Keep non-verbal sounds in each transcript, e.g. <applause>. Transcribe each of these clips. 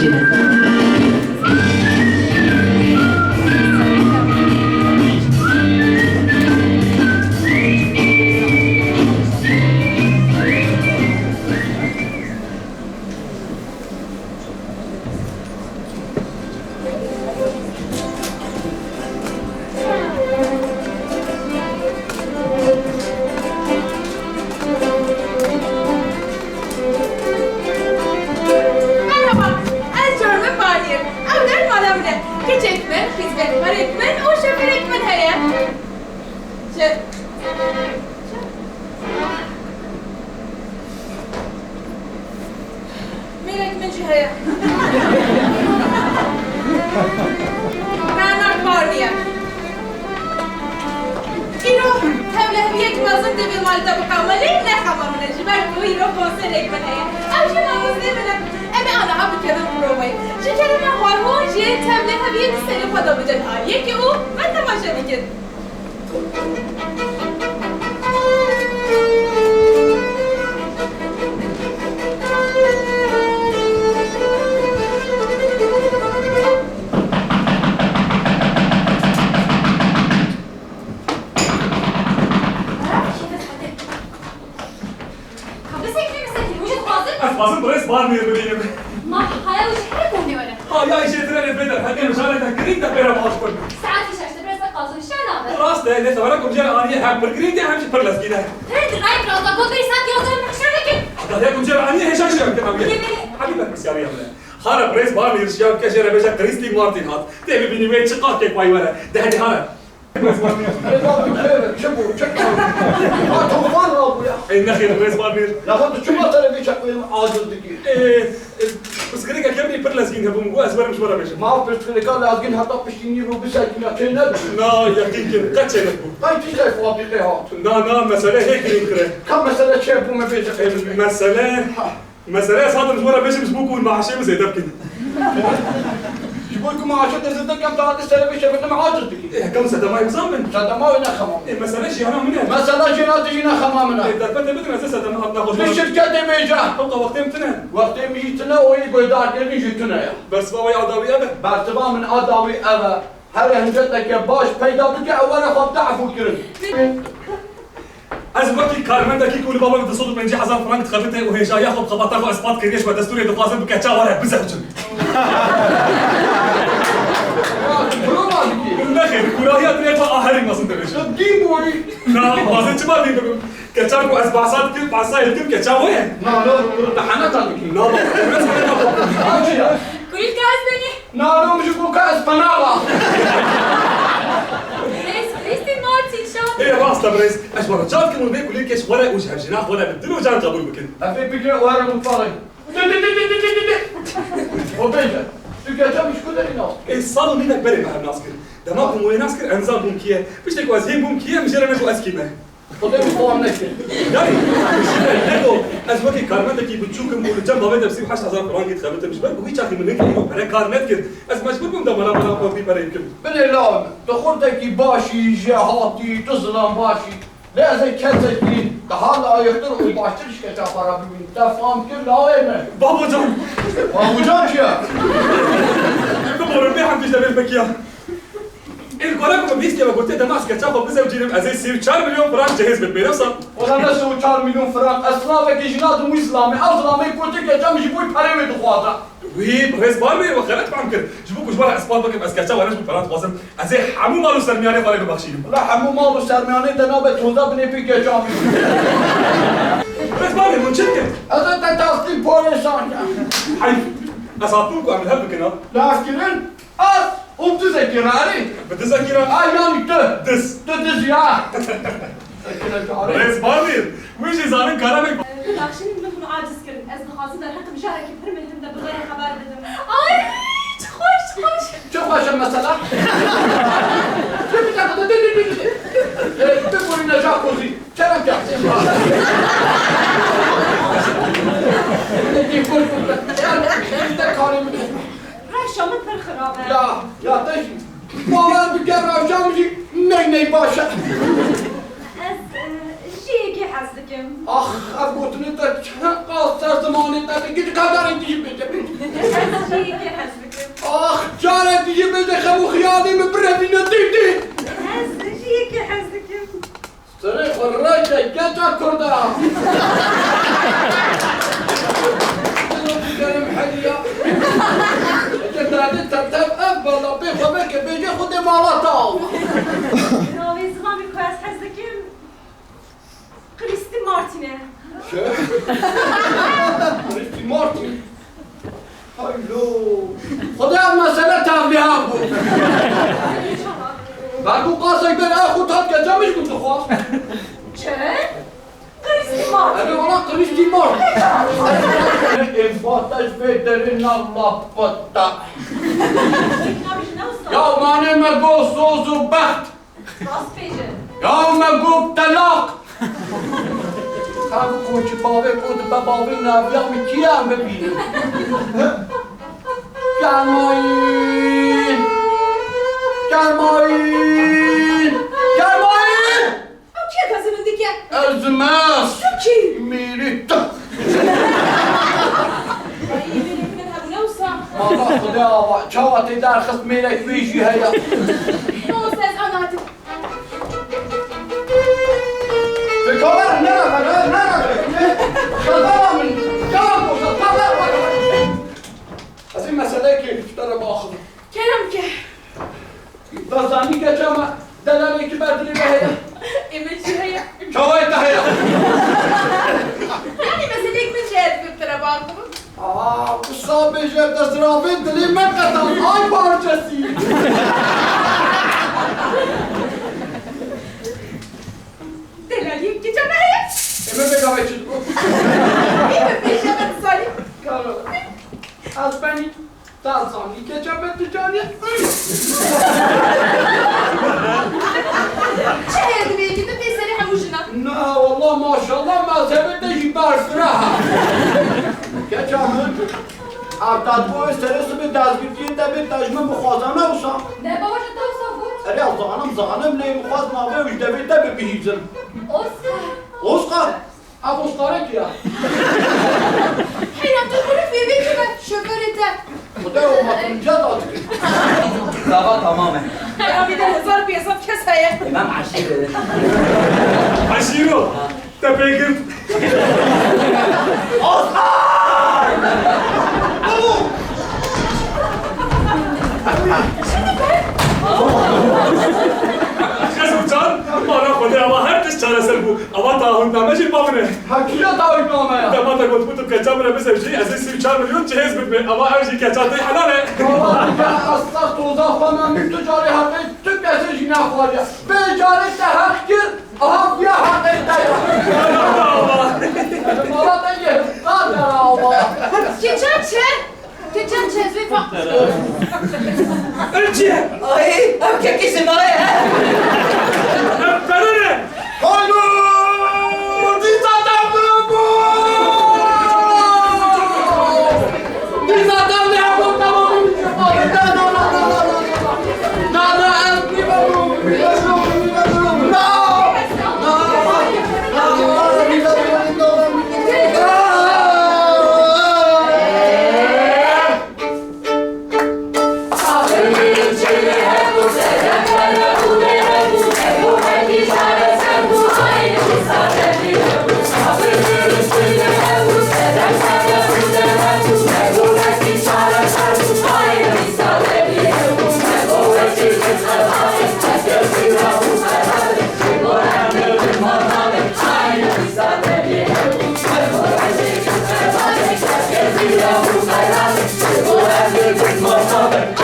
Michigan. Hiç etmen, hizmet var etmen, o şoför etmen haya. Şöp. Melek meci haya. Bernard Barnier. إيرو تملة هيك ما زلت بالمال تبقى مالين لا خبر من الجبال وإيرو بوسيلك من هيك پرومای چه کلمه خواه هو جیه تبله ها بیه سری خدا بجن ها یکی او من تماشا میکرد ده کنجا آنی هشاش شو کنم یه حبیبت بسیاری هم هارا برس بار میر شیاب کشر بجا کریستی مارتین هات ده ببینی وی چقا که پای وره ده هدی هارا برس بار میر چه بود چه ها tufan al bu ya. این نخیر برس بار میر Ya hadi şu masada bir çakmayalım acildeki. بس كده كمي پر لسگین هم بمگو از برم شورا بشه Ma püsküleka lazgin hatta piştiğini rubu sakin ya. Şey nedir? نا یقین کن قچه نکو Ben çizler fabrika hatun. نا نا مسئله هیک این کره Kam mesele şey bu me bece kıyım. مسئله مسئله صادر شورا بشه مش بكون مع شيء زي يقول لكم عشان تنزل كم ثلاث سنين شفنا معاجرتك إيه كم سنه ما يزمن سنه ما وين خمام إيه أنا إيه، من مثلا شي انا تجينا خمامنا إيه دربت بدنا أساسا ما ناخذ في الشركة دي ميجا هو وقتين تنا وقتين ميجتنا ويقول دار اللي جيتنا بس بابا اداوي ابا بارتبا من اداوي ابا هل هنجتك يا باش بيدا بقى وأنا فبتعرف الكلام از وقتی کارمند کی کول بابا 250 هزار فرانک و هي جاي ياخذ 17000 اسباط كريش ودستوري Bundakin, kurahiyat ne pa ahar inmasın demiş. Ya kim bu ay? Na, bazı çıma değil mi? Geçen bu esbasat kim, pasta ettim geçen o ya. Na, na, tahana tabii ki. Na, bak, biraz böyle na, bak. Hacı ya. Kulil kaz beni. Na, na, mıcık bu kaz, panava. هي باستا بريس اش ورا جاتكن والبيك وليك اش ورا وجه الجناح ولا بدلو جان قبول بكن افي بكرة ورا من فارغ وبيجا دجاجة مش كده هنا الصالة منك بري مع الناسكر ده ما كون وين ناسكر انزام بومكيه مش تكوا زين بومكيه مش انا شو اسكيمه خدوا طبعا نكر يعني مش هيدو ازوكي كارمتك بتشوكم والجنب هذا بسيب 10000 قران قلت خبت مش بالك ويش اخي منك انا كارمتك از مجبور بم دمرا بلا قوتي بري يمكن بلا لا تخورتك باشي جهاتي تظلم باشي لا زي كذا Daha layıktır o baştır şirkete para bugün. Defam ki la eme. Babacan. Babacan şey. Bu morun bir hamdi işte peki ya. İlkola kuma biz kime gotte demaş kaçak o bize cilim azay siv 4 milyon frank cehiz bit benim san. O da nasıl o 4 milyon frank asla ve kijna du İslami azlami gotte kaçam jiboy para ve duhada. Ve biz var mı vakit ورق اسپار بکم از کچه ورش بپرند خواستم از این همو مالو سرمیانه خواهی ببخشیم لا همو مالو سرمیانه دنابه تودا بنی پی گجام بس بابی من چه کن؟ از این تتاقی پارشان حیف از هاتون کو عمل هل بکنم؟ لا افکرین از اون تذکرانی بتذکران؟ آه یعنی تو دز تو دز یا بس بابی ویش ازانین کارم ببخشيني عاجز خبر Çok başım mesela. Bir dakika da dedi dedi. بگو قاسک بر اخو تاد که جمعش بود خواست چه؟ كريستي مارتينه Hadi ona Kristi mor. Enfattaj veterin Allah patta. Ya mane me go sozu baht. راس بيجن Ya me go talak. Hem koçu bave kodu be bave nabiya Gel Mahin. Gel Mahin. Ki kazının dike. Ezmez. Ki. Mirit. Ay benim olsa. Allah kuda va. Çavat eder kız melek bir şey ya. Ne olsa der das Raven dili mekkata ay parçası. Delali gece ne? Eme be kahveci. Eme be şemet salih. Karo. Az beni. Daha sonra gece ben tüccarıya. Artat bu serisi bir dezgirtiğinde bir tecme muhazana olsam. ده بابا جدا وصفوت Eri zanım zanım ne muhazma ve ücdevite bir bihizim. أسكر Oscar. Ab Oscar'a ki ya. حين تقول في بيتك شوفر انت Bu da olmadığın cezası. Dava tamamen. يا بيدا هزار بيصاب كسايا İmam aşırı dedi. عشيرو تبيقر خزم جان Kasımcan, bana konu ama herkes çaresel bu. Ama daha taahhütname şey babını. Hakikaten taahhütname ya. Tamam da kod kutup kaçam bile bize bir şey. Aziz sivçar milyon cehez bitme. Ama her şey kaçam değil halale. Valla ya asla tozak falan bir ticari hakkı tüm kesin günah var ya. Becarette hakkı ahafya hakkı ya. Allah Allah. Valla da ye. Kader Allah. Geçen çe. Geçen çe. Geçen çe. Ay, erkek izi var ya! good with my father.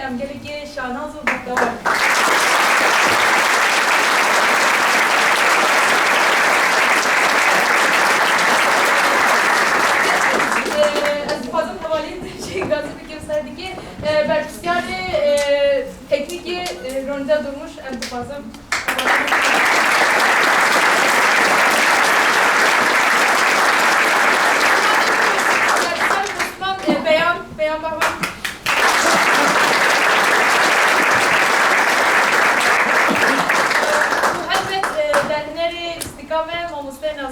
فینالی امگلی که شاناز و بکتاور از fazla havalı şey gazı bir kimse ki Berkisyan teknik ronda durmuş en fazla Beyan, beyan baba.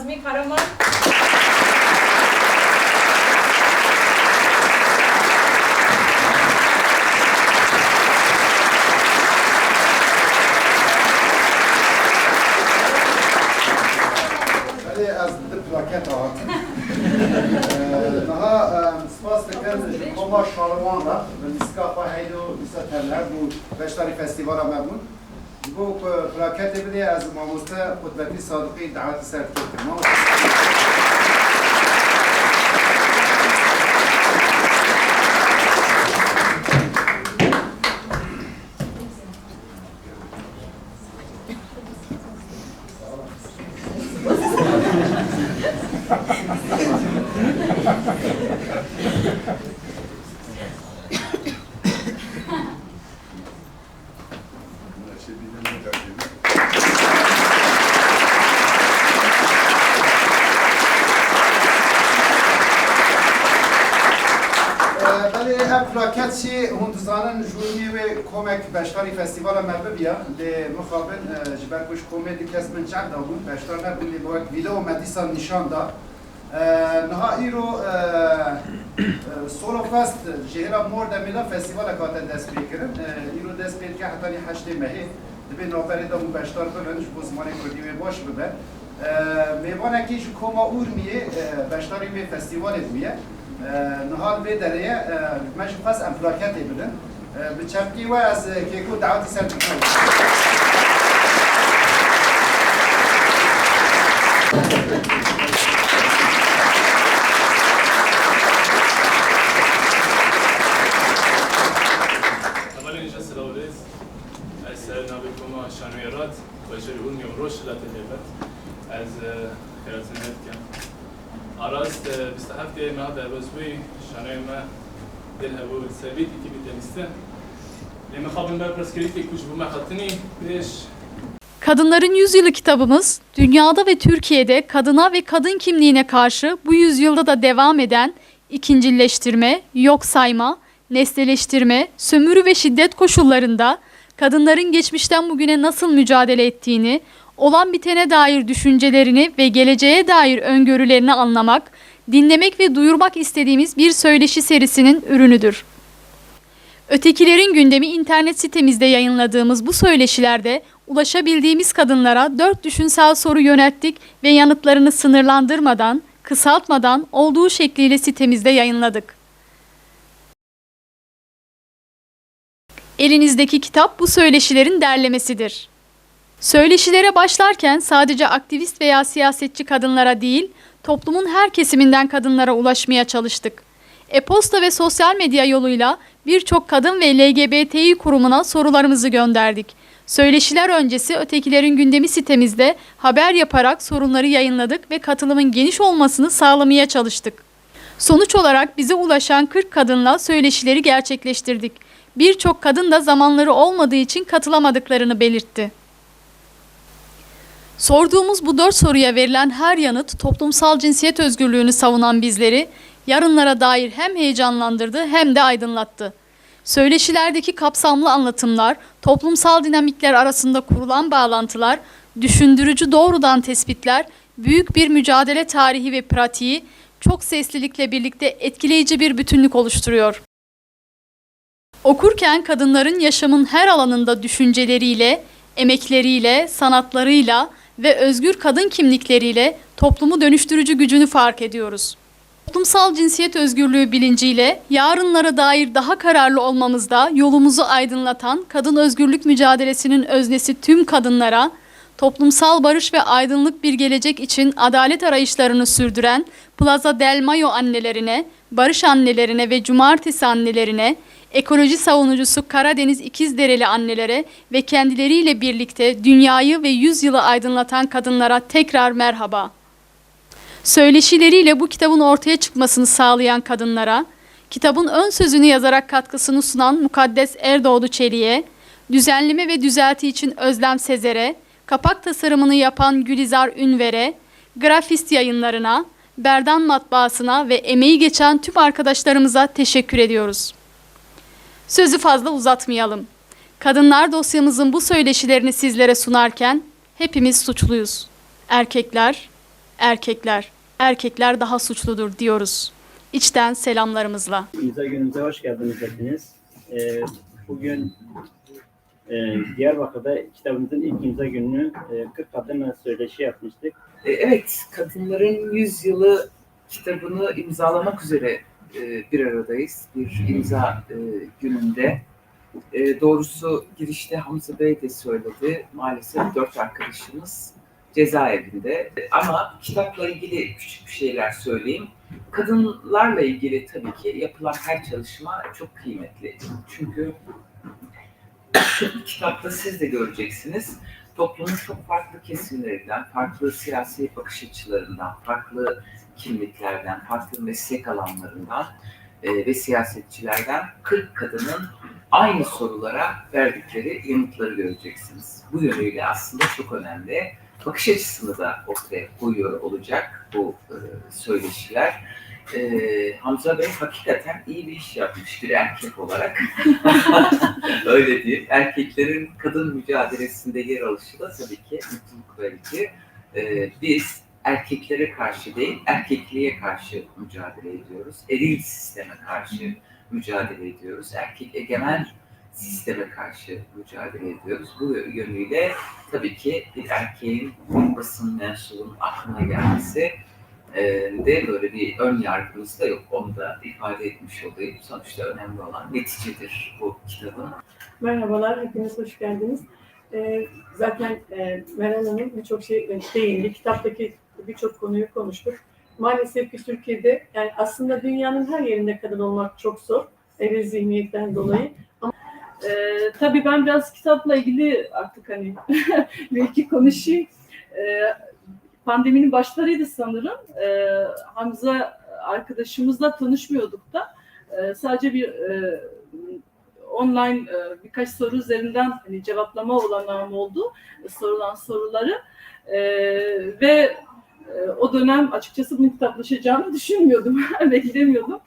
Azmi Karaman النساء قطبتي الصادقين دعوات السيد الدكتور Kurdistan'ın Jurmi ve Komek Beştari Festival'a merbebiya de muhabin e, jiber kuş komedi kesmen çak da bun Beştar ne bun video medisa nişan da e, Naha iro e, Solo Fest Jehra Mor Demila Festival'a katen despekirin İro despekir hatani haşte mehi. Dibe noferi da bun Beştar kılın bu zamanı kurdi ve boş bibe Mevanaki şu koma urmiye Beştari ve festival etmiye. آه، نهار به دریه آه، من شو خاص امپلاکتی بدن. به چپکی و از کیکو Kadınların Yüzyılı kitabımız, dünyada ve Türkiye'de kadına ve kadın kimliğine karşı bu yüzyılda da devam eden ikincileştirme, yok sayma, nesneleştirme, sömürü ve şiddet koşullarında kadınların geçmişten bugüne nasıl mücadele ettiğini, olan bitene dair düşüncelerini ve geleceğe dair öngörülerini anlamak, dinlemek ve duyurmak istediğimiz bir söyleşi serisinin ürünüdür. Ötekilerin gündemi internet sitemizde yayınladığımız bu söyleşilerde ulaşabildiğimiz kadınlara dört düşünsel soru yönelttik ve yanıtlarını sınırlandırmadan, kısaltmadan olduğu şekliyle sitemizde yayınladık. Elinizdeki kitap bu söyleşilerin derlemesidir. Söyleşilere başlarken sadece aktivist veya siyasetçi kadınlara değil, toplumun her kesiminden kadınlara ulaşmaya çalıştık. E-posta ve sosyal medya yoluyla birçok kadın ve LGBTİ kurumuna sorularımızı gönderdik. Söyleşiler öncesi ötekilerin gündemi sitemizde haber yaparak sorunları yayınladık ve katılımın geniş olmasını sağlamaya çalıştık. Sonuç olarak bize ulaşan 40 kadınla söyleşileri gerçekleştirdik. Birçok kadın da zamanları olmadığı için katılamadıklarını belirtti. Sorduğumuz bu dört soruya verilen her yanıt toplumsal cinsiyet özgürlüğünü savunan bizleri yarınlara dair hem heyecanlandırdı hem de aydınlattı. Söyleşilerdeki kapsamlı anlatımlar, toplumsal dinamikler arasında kurulan bağlantılar, düşündürücü doğrudan tespitler, büyük bir mücadele tarihi ve pratiği çok seslilikle birlikte etkileyici bir bütünlük oluşturuyor. Okurken kadınların yaşamın her alanında düşünceleriyle, emekleriyle, sanatlarıyla ve özgür kadın kimlikleriyle toplumu dönüştürücü gücünü fark ediyoruz. Toplumsal cinsiyet özgürlüğü bilinciyle yarınlara dair daha kararlı olmamızda yolumuzu aydınlatan kadın özgürlük mücadelesinin öznesi tüm kadınlara, toplumsal barış ve aydınlık bir gelecek için adalet arayışlarını sürdüren Plaza del Mayo annelerine, barış annelerine ve cumartesi annelerine, ekoloji savunucusu Karadeniz İkizdereli annelere ve kendileriyle birlikte dünyayı ve yüzyılı aydınlatan kadınlara tekrar merhaba. Söyleşileriyle bu kitabın ortaya çıkmasını sağlayan kadınlara, kitabın ön sözünü yazarak katkısını sunan Mukaddes Erdoğdu Çelik'e, düzenleme ve düzelti için Özlem Sezer'e, kapak tasarımını yapan Gülizar Ünver'e, Grafist yayınlarına, Berdan Matbaası'na ve emeği geçen tüm arkadaşlarımıza teşekkür ediyoruz. Sözü fazla uzatmayalım. Kadınlar dosyamızın bu söyleşilerini sizlere sunarken hepimiz suçluyuz. Erkekler, erkekler, erkekler daha suçludur diyoruz. İçten selamlarımızla. İmza gününüze hoş geldiniz hepiniz. Ee, bugün e, Diyarbakır'da kitabımızın ilk imza gününü e, 40 kadınla söyleşi yapmıştık. E, Evet, Kadınların Yüzyılı kitabını imzalamak üzere e, bir aradayız. Bir imza e, gününde. E, Doğrusu girişte Hamza Bey de söyledi. Maalesef dört arkadaşımız cezaevinde. Ama kitapla ilgili küçük bir şeyler söyleyeyim. Kadınlarla ilgili tabii ki yapılan her çalışma çok kıymetli. Çünkü <clears throat> kitapta siz de göreceksiniz toplumun çok farklı kesimlerinden, farklı siyasi bakış açılarından, farklı kimliklerden, farklı meslek alanlarından e, ve siyasetçilerden 40 kadının aynı sorulara verdikleri yanıtları göreceksiniz. Bu yönüyle aslında çok önemli. Bakış açısını da ortaya koyuyor olacak bu e, söyleşiler. E, Hamza Bey hakikaten iyi bir iş yapmış bir erkek olarak. <laughs> Öyle diyeyim. Erkeklerin kadın mücadelesinde yer alışı da tabii ki mutluluk verici. Ee, biz erkeklere karşı değil, erkekliğe karşı mücadele ediyoruz. Eril sisteme karşı mücadele ediyoruz. Erkek egemen sisteme karşı mücadele ediyoruz. Bu yönüyle tabii ki bir erkeğin basın mensubunun aklına gelmesi e, de böyle bir ön yargımız da yok. Onu da ifade etmiş olayım. Sonuçta önemli olan neticedir bu kitabın. Merhabalar, hepiniz hoş geldiniz. Ee, zaten e, Meral Hanım birçok şey değindi. Kitaptaki birçok konuyu konuştuk. Maalesef ki Türkiye'de, yani aslında dünyanın her yerinde kadın olmak çok zor. Eril zihniyetten dolayı. E, tabii ben biraz kitapla ilgili artık hani <laughs> belki konuşayım. E, pandeminin başlarıydı sanırım. E, Hamza arkadaşımızla tanışmıyorduk da. E, sadece bir e, online e, birkaç soru üzerinden hani cevaplama olanağım oldu e, sorulan soruları E, ve e, o dönem açıkçası bunun kitaplaşacağını düşünmüyordum, <laughs> beklemiyordum.